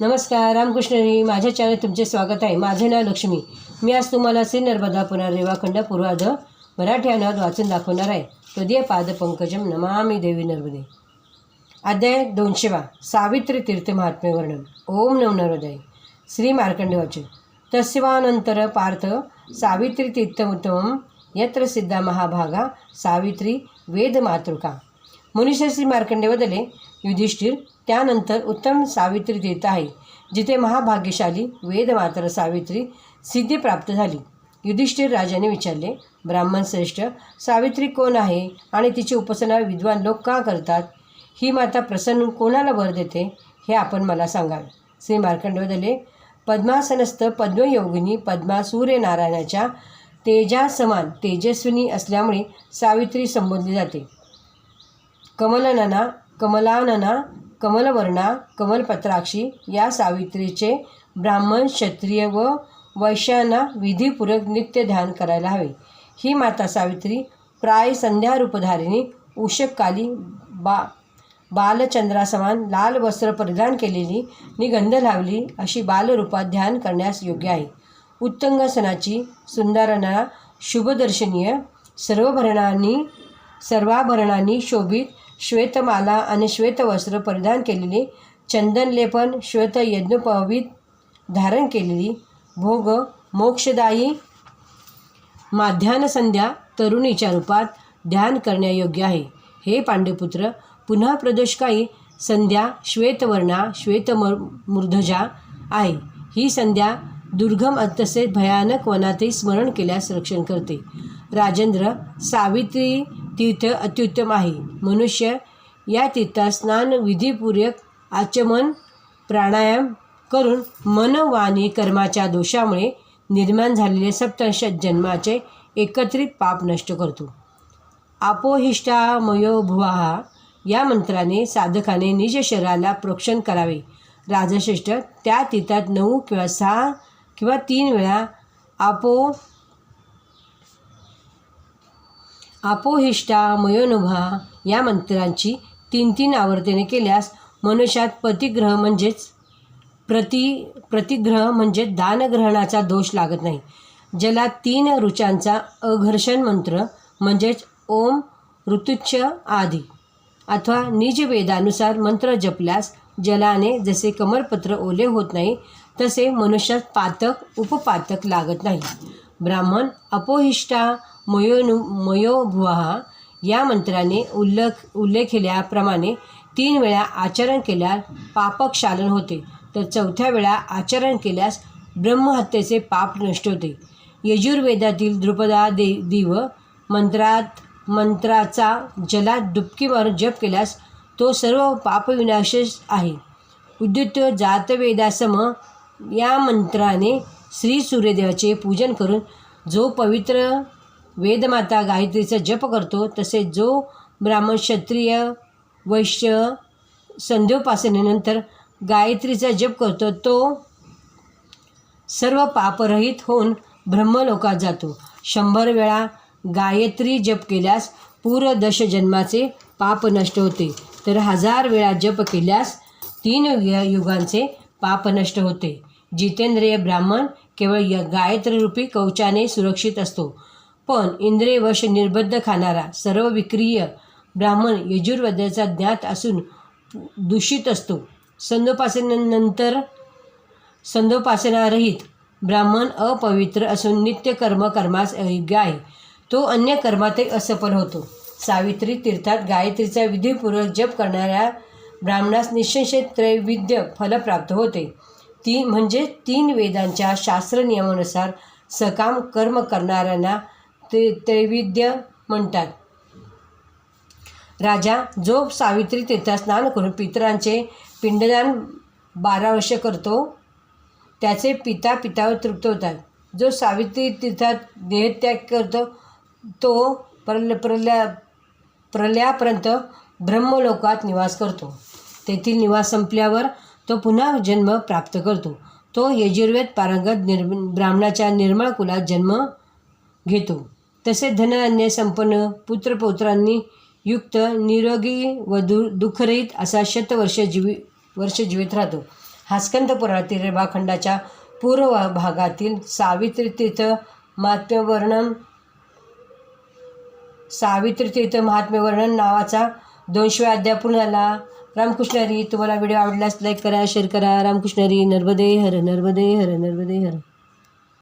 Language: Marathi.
नमस्कार रामकृष्णरी माझ्या चॅनल तुमचे स्वागत आहे. माझे नाव लक्ष्मी. मी आज तुम्हाला श्री नर्मदा रेवाखंड पूर्वाध मराठी अनुवाद वाचून दाखवणार आहे. हृदय पाद पंकजम नमामि देवी नर्मदे. अध्याय दोनशेवा. सावित्री तीर्थ महात्म्य वर्णन. ओम नव नर्मदय श्री मार्कंडेवाचे तस्वानंतर पार्थ सावित्री तीर्थमुत्तम यत्र सिद्धा महाभागा सावित्री वेद मातृका. मनुष्य श्री मार्कंडे बदले युधिष्ठिर त्यानंतर उत्तम सावित्री देत आहे जिथे महाभाग्यशाली वेदमात्र सावित्री सिद्धी प्राप्त झाली. युधिष्ठिर राजाने विचारले ब्राह्मण श्रेष्ठ सावित्री कोण आहे आणि तिची उपासना विद्वान लोक का करतात? ही माता प्रसन्न कोणाला वर देते हे आपण मला सांगाल. श्री मार्कंडवदले पद्मासनस्थ पद्मयोगिनी पद्मा सूर्यनारायणाच्या तेजा समान तेजस्विनी असल्यामुळे सावित्री संबोधली जाते. कमलनना कमलानना कमलवर्णा कमलपत्राक्षी या सावित्रीचे ब्राह्मण क्षत्रिय व वैश्यांना विधीपूर्वक नित्य ध्यान करायला हवे. ही माता सावित्री प्राय संध्या रूपधारिणी उषककाली बा बालचंद्रासमान लाल वस्त्र परिधान केलेली निगंध लावली अशी बालरूपात ध्यान करण्यास योग्य आहे. उत्तंगासनाची सुंदरना शुभदर्शनीय सर्वभरणांनी सर्वाभरणांनी शोभित श्वेतमाला आणि श्वेतवस्त्र परिधान केलेली चंदनलेपन श्वेत यज्ञोपवीत धारण केलेली भोग मोक्षदायी माध्यानसंध्या तरुणीच्या रूपात ध्यान करण्यायोग्य आहे. हे पांडुपुत्र पुन्हा प्रदोषकाई संध्या श्वेतवर्णा श्वेतमर मूर्धजा आहे. ही संध्या दुर्गम तसेच भयानक वनातही स्मरण केल्यास रक्षण करते. राजेंद्र सावित्री तीर्थ अत्युत्तम आहे. मनुष्य या तीर्थात स्नान विधीपूर्वक आचमन प्राणायाम करून मन वाणी कर्माच्या दोषामुळे निर्माण झालेले सप्तंश जन्माचे एकत्रित पाप नष्ट करतो. आपोहिष्टा मयो या मंत्राने साधकाने निज शरीराला प्रोक्षण करावे. राजश्रेष्ठ त्या तीर्थात नऊ किंवा सहा किंवा तीन वेळा आपो आपोहिष्टा मयोनुभा या मंत्रांची तीन तीन आवर्तने केल्यास मनुष्यात प्रतिग्रह म्हणजेच प्रति प्रतिग्रह म्हणजे दानग्रहणाचा दोष लागत नाही. ज्याला तीन ऋचांचा अघर्षण मंत्र म्हणजेच ओम ऋतुच्छ आदी अथवा निज वेदानुसार मंत्र जपल्यास जलाने जसे कमरपत्र ओले होत नाही तसे मनुष्यात पातक उपपातक लागत नाही. ब्राह्मण अपोहिष्टा मयोनु मयोभुवा या मंत्राने उल्लेख उल्लेखिल्याप्रमाणे तीन वेळा आचरण केल्यास पापक्षालन होते. तर चौथ्या वेळा आचरण केल्यास ब्रह्महत्येचे पाप नष्ट होते. यजुर्वेदातील द्रुपदा दे दिव मंत्रात मंत्राचा जलात डुबकी मारून जप केल्यास तो सर्व पापविनाश आहे. उद्युत जातवेदासम या मंत्राने श्री सूर्यदेवाचे पूजन करून जो पवित्र वेदमाता गायत्रीचा जप करतो तसेच जो ब्राह्मण क्षत्रिय वैश्य संध्योपासनेनंतर गायत्रीचा जप करतो तो सर्व पापरहित होऊन ब्रह्मलोकात जातो. शंभर वेळा गायत्री जप केल्यास पूर्वदश जन्माचे पाप नष्ट होते. तर हजार वेळा जप केल्यास तीन युगांचे पाप नष्ट होते. जितेंद्रिय ब्राह्मण केवळ य गायत्रीरूपी कवचाने सुरक्षित असतो. पण इंद्रियवश निर्बद्ध खाणारा सर्व विक्रिय ब्राह्मण यजुर्वेदाचा ज्ञात असून दूषित असतो. संदोपासनानंतर संदोपासनारहित ब्राह्मण अपवित्र असून नित्य कर्म कर्मास अयोग्य आहे तो अन्य कर्मातही असफल होतो. सावित्री तीर्थात गायत्रीचा विधीपूर्वक जप करणाऱ्या ब्राह्मणास निश्चय त्रैविध्य फल प्राप्त होते. ती म्हणजे तीन वेदांच्या शास्त्र नियमानुसार सकाम कर्म करणाऱ्यांना ते त्रैविध्य म्हणतात. राजा जो सावित्री तीर्थात स्नान करून पितरांचे पिंडदान बारा वर्ष करतो त्याचे पिता पितावर तृप्त होतात. जो सावित्री तीर्थात देहत्याग करतो तो प्रल प्रल्या प्रलयापर्यंत ब्रह्मलोकात निवास करतो. तेथील निवास संपल्यावर तो पुन्हा जन्म प्राप्त करतो. तो यजुर्वेद पारंगत निर् ब्राह्मणाच्या निर्मळ कुलात जन्म घेतो. तसेच धनधान्य संपन्न पुत्रपौत्रांनी युक्त निरोगी व दु दुःखरहित असा शतवर्ष जीवी वर्ष जीवित राहतो. हा स्कंद पुराणातील रेभाखंडाच्या पूर्व भागातील सावित्री तीर्थ महात्म्य वर्णन सावित्री तीर्थ महात्म्य वर्णन नावाचा दोनशे अध्याय पूर्ण झाला. रामकृष्णरी तुम्हाला व्हिडिओ आवडल्यास लाईक करा शेअर करा. रामकृष्णरी नर्मदे हर नर्मदे हर नर्मदे हर.